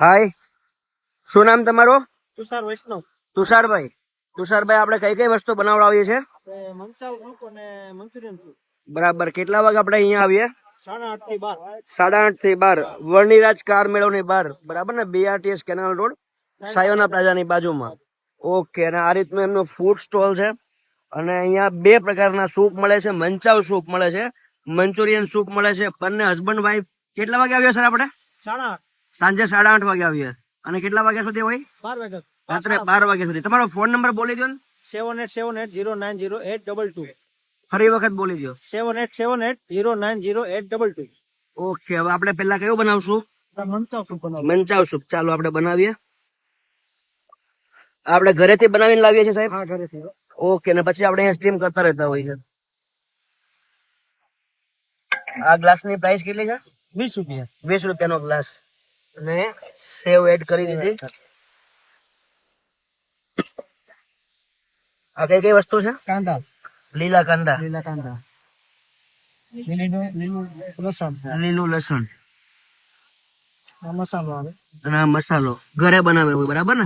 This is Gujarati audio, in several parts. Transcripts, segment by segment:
હાય. શું નામ તમારું? તુષાર વૈષ્ણવ. તુષારભાઈ. તુષારભાઈ આપણે કઈ કઈ વસ્તુ બનાવડાવીએ છે મંચાવ સૂપ અને મંચુરિયન સૂપ બરાબર. કેટલા વાગે આપણે અહીંયા આવીએ? સાડા આઠથી બાર. સાડા આઠથી બાર. વર્ણિરાજ કાર મેળવની બાર. બરાબર ને? બીઆરટીએસ કેનાલ રોડ સાયોના પ્લાઝાની બાજુમાં. ઓકે અને આ રીતનું એમનું ફૂડ સ્ટોલ છે. અને અહીંયા બે પ્રકારના સૂપ મળે છે. મંચાવ સૂપ મળે છે. મંચુરિયન સૂપ મળે છે. બંને હસબન્ડ વાઈફ કેટલા વાગે આવ્યા સર આપણે? સાડા આઠ. સાંજે સાડા આઠ વાગે આવીએ. અને કેટલા વાગ્યા સુધી હોય? બાર વાગ્યા રાત્રે બાર વાગ્યા સુધી. તમારો ફોન નંબર બોલી દો ને. Seven eight seven eight zero nine zero eight double two. ફરી વખત બોલી દો seven eight seven eight zero nine zero eight double two. Okay હવે આપણે પેલા કયું બનાવશું? મંચાવ સૂપ બનાવો મંચાવ સૂપ ચાલો આપણે બનાવીએ. આપણે ઘરેથી બનાવીને લાવીએ છીએ સાહેબ? હા ઘરેથી. ઓકે ને પછી આપણે અહીંયા સ્ટીમ કરતા રહેતા હોય છે આ ગ્લાસની પ્રાઇસ કેટલી છે? વીસ રૂપિયા. વીસ રૂપિયાનો ગ્લાસ અને સેવ એડ કરી દીધી. આ કઈ કઈ વસ્તુ છે? કાંદા. લીલા કાંદા. લીલા કાંદા. લીલું લસણ લીલું લસણ. આ મસાલો આવે. અને આ મસાલો. ઘરે બનાવેલો હોય બરાબર ને?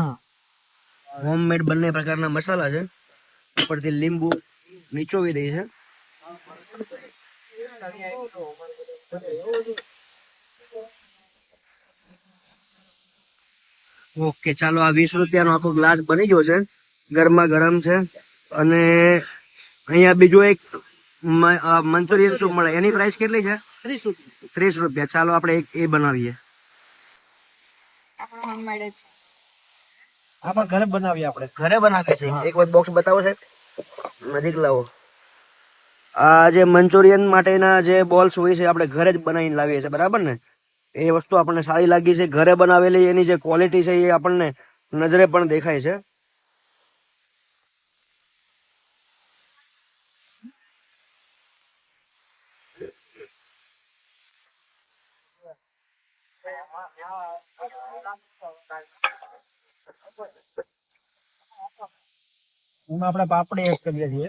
હોમમેડ બંને પ્રકારના મસાલા છે. ઉપરથી લીંબુ નીચોવી દે છે. ઓકે ચાલો આ વીસ રૂપિયાનો આખો ગ્લાસ બની ગયો છે. ગરમા ગરમ છે. અને અહીંયા બીજું એક મંચુરિયન સૂપ મળે. એની પ્રાઇસ કેટલી છે? ત્રીસ રૂપિયા. ત્રીસ રૂપિયા. ચાલો આપણે એક એ બનાવીએ. આ પણ ઘરે બનાવીએ આપણે. ઘરે બનાવીએ છીએ. એક વખત બોક્સ બતાવો સાહેબ. નજીક લાવો. આ જે મંચુરિયન માટેના જે બોલ્સ હોય છે આપણે ઘરે જ બનાવીને લાવીએ છીએ. બરાબર ને? એ વસ્તુ આપણને સારી લાગી છે. ઘરે બનાવેલી એની જે ક્વોલિટી છે એ આપણને નજરે પણ દેખાય છે. એમાં આપણે પાપડી એડ કરીએ છીએ.